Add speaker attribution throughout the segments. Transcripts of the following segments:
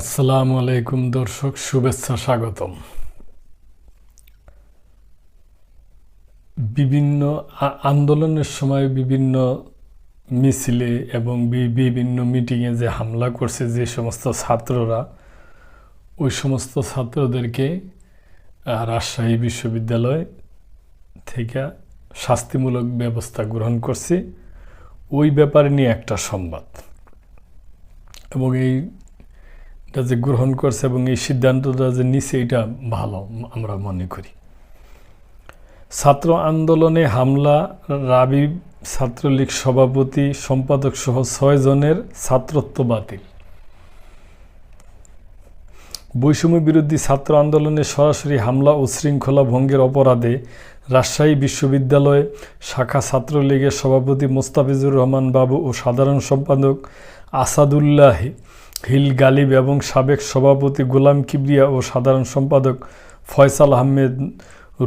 Speaker 1: আসসালামু আলাইকুম দর্শক, শুভেচ্ছা, স্বাগতম। বিভিন্ন আন্দোলনের সময় বিভিন্ন মিছিলে এবং বিভিন্ন মিটিংয়ে যে হামলা করছে যে সমস্ত ছাত্ররা, ওই সমস্ত ছাত্রদেরকে রাজশাহী বিশ্ববিদ্যালয় থেকে শাস্তিমূলক ব্যবস্থা গ্রহণ করছে। ওই ব্যাপারে নিয়ে একটা সংবাদ। এবং এই এটা যে গ্রহণ করছে এবং এই সিদ্ধান্তটা যে নিচে এটা ভালো, আমরা মনে করি। ছাত্র আন্দোলনে হামলা, রাবি ছাত্রলীগ সভাপতি, সম্পাদক সহ ছয় জনের ছাত্রত্ব বাতিল। বৈষম্য বিরোধী ছাত্র আন্দোলনে সরাসরি হামলা ও শৃঙ্খলা ভঙ্গের অপরাধে রাজশাহী বিশ্ববিদ্যালয় শাখা ছাত্রলীগের সভাপতি মোস্তাফিজুর রহমান বাবু ও সাধারণ সম্পাদক আসাদুল্লাহ হিল গালিব এবং সাবেক সভাপতি গোলাম কিবরিয়া ও সাধারণ সম্পাদক ফয়সাল আহমেদ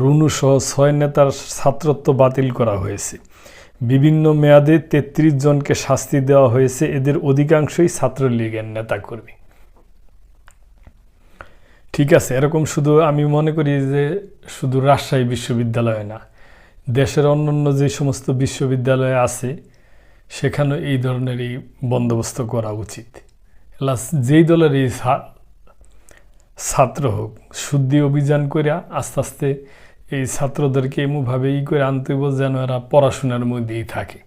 Speaker 1: রুনু সহ ছয় নেতার ছাত্রত্ব বাতিল করা হয়েছে। বিভিন্ন মেয়াদে তেত্রিশ জনকে শাস্তি দেওয়া হয়েছে। এদের অধিকাংশই ছাত্রলীগের নেতাকর্মী। ঠিক আছে, এরকম শুধু আমি মনে করি যে শুধু রাজশাহী বিশ্ববিদ্যালয় না, দেশের অন্যান্য যে সমস্ত বিশ্ববিদ্যালয় আছে সেখানে এই ধরনের এই বন্দোবস্ত করা উচিত। প্লাস যেই দলের এই ছাত্র হোক, শুদ্ধি অভিযান করে আস্তে আস্তে এই ছাত্রদেরকে এমনভাবে ই করে আনতে হবে যেন এরা পড়াশোনার মধ্যেই থাকে।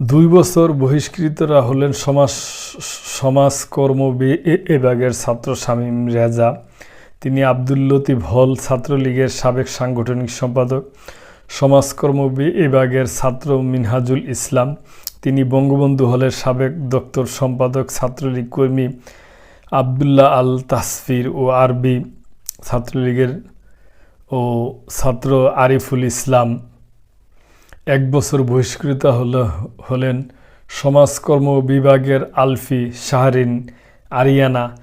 Speaker 1: দুই বছর বহিষ্কৃতরা হলেন সমাজ সমাজকর্ম বিভাগের ছাত্র শামীম রেজা। তিনি আব্দুল লতিফ হল ছাত্রলীগের সাবেক সাংগঠনিক সম্পাদক। সমাজকর্ম বিভাগের ছাত্র মিনহাজুল ইসলাম। তিনি বঙ্গবন্ধু হলের সাবেক দপ্তর সম্পাদক, ছাত্রলীগ কর্মী আবদুল্লাহ আল তাসফির ও আরবি ছাত্রলীগের ও ছাত্র আরিফুল ইসলাম এক বছর বহিষ্কৃত হল হলেন। সমাজকর্ম বিভাগের আলফি শাহরিন আরিয়ানা।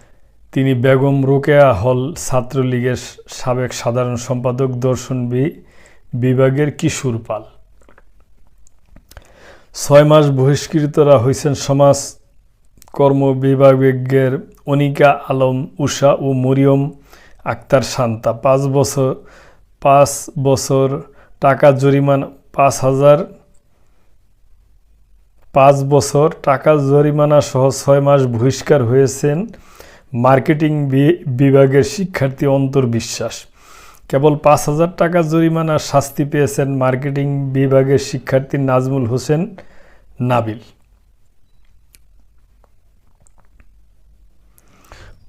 Speaker 1: তিনি বেগম রোকেয়া হল ছাত্রলীগের সাবেক সাধারণ সম্পাদক, দর্শন বি- বিভাগের কিশোর পাল। ছয় মাস বহিষ্কৃতরা হয়েছেন সমাজ কর্ম বিভাগের অনিকা আলম উষা ও মরিয়ম আক্তার শান্তা। পাঁচ বছর পাঁচ বছর টাকা জরিমানা, পাঁচ হাজার, পাঁচ বছর টাকা জরিমানা সহ ছয় মাস বহিষ্কার হয়েছেন মার্কেটিং বিভাগের শিক্ষার্থী অন্তর বিশ্বাস কেবল পাঁচ হাজার টাকা জরিমানার শাস্তি পেয়েছেন মার্কেটিং বিভাগের শিক্ষার্থী নাজমুল হোসেন নাবিল।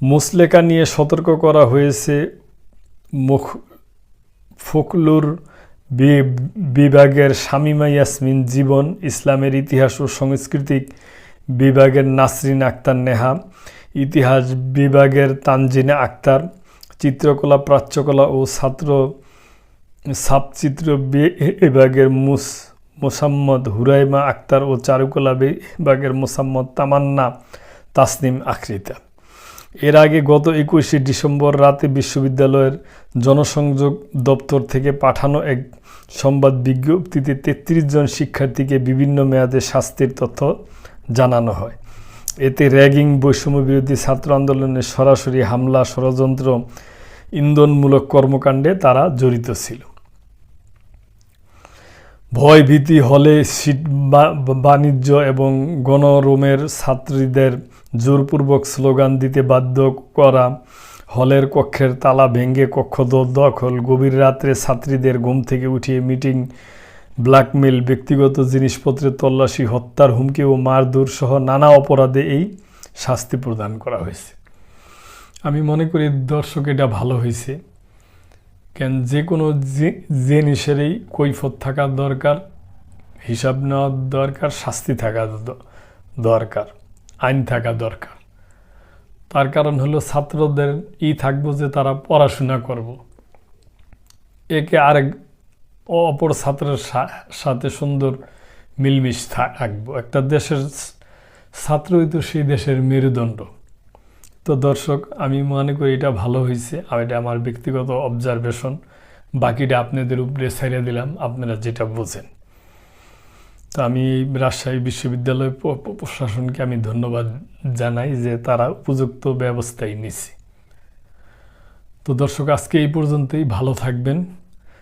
Speaker 1: মুসলেকা নিয়ে সতর্ক করা হয়েছে মুখ ফকলুর বি- বিভাগের শামিমা ইয়াসমিন জীবন, ইসলামের ইতিহাস ও সাংস্কৃতিক বিভাগের নাসরিন আক্তার নেহা, ইতিহাস বিভাগের তানজিনা আক্তার চিত্রকলা, প্রাচ্যকলা ও ছাত্র ছাপচিত্র বি- বিভাগের মুস, মোসাম্মদ হুরাইমা আক্তার ও চারুকলা বিভাগের মোসাম্মদ তামান্না তাসনিম আখরিতা এর আগে গত একুশে ডিসেম্বর রাতে বিশ্ববিদ্যালয়ের জনসংযোগ দপ্তর থেকে পাঠানো এক সংবাদ বিজ্ঞপ্তিতে তেত্রিশ জন শিক্ষার্থীকে বিভিন্ন মেয়াদে শাস্তির তথ্য জানানো হয়। এতে র্যাগিং বৈষম্য বিরোধী ছাত্র আন্দোলনের সরাসরি হামলা, ষড়যন্ত্র, ইন্ধনমূলক কর্মকাণ্ডে তারা জড়িত ছিল। ভয় ভীতি হলে সিট বাণিজ্য এবং গণরোমের ছাত্রীদের জোরপূর্বক স্লোগান দিতে বাধ্য করা হলের কক্ষের তালা ভেঙে কক্ষ দখল। গভীর রাত্রে ছাত্রীদের ঘুম থেকে উঠিয়ে মিটিং ব্ল্যাকমেল ব্যক্তিগত জিনিসপত্রের তল্লাশি, হত্যার হুমকি ও মারধর সহ নানা অপরাধে এই শাস্তি প্রদান করা হয়েছে। আমি মনে করি দর্শক, এটা ভালো হয়েছে। কেন যে কোনো জিনিসেরই কৈফত থাকা দরকার, হিসাব নেওয়ার দরকার, শাস্তি থাকা দরকার, আইন থাকা দরকার। তার কারণ হলো ছাত্রদের ই থাকব যে তারা পড়াশোনা করব। একে আরেক অপর ছাত্রের সাথে সুন্দর মিলমিশ থাকব। একটা দেশের ছাত্রই তো সেই দেশের মেরুদণ্ড। তো দর্শক, আমি মনে করি এটা ভালো হয়েছে আর এটা আমার ব্যক্তিগত অবজারভেশন বাকিটা আপনাদের উপরে ছেড়ে দিলাম, আপনারা যেটা বোঝেন। তো আমি রাজশাহী বিশ্ববিদ্যালয় প্রশাসনকে আমি ধন্যবাদ জানাই যে তারা উপযুক্ত ব্যবস্থাই নিছে। তো দর্শক, আজকে এই পর্যন্তই। ভালো থাকবেন।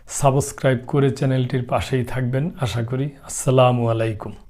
Speaker 1: সাবস্ক্রাইব করে চ্যানেলটির পাশেই থাকবেন। আশা করি। আসসালামু আলাইকুম।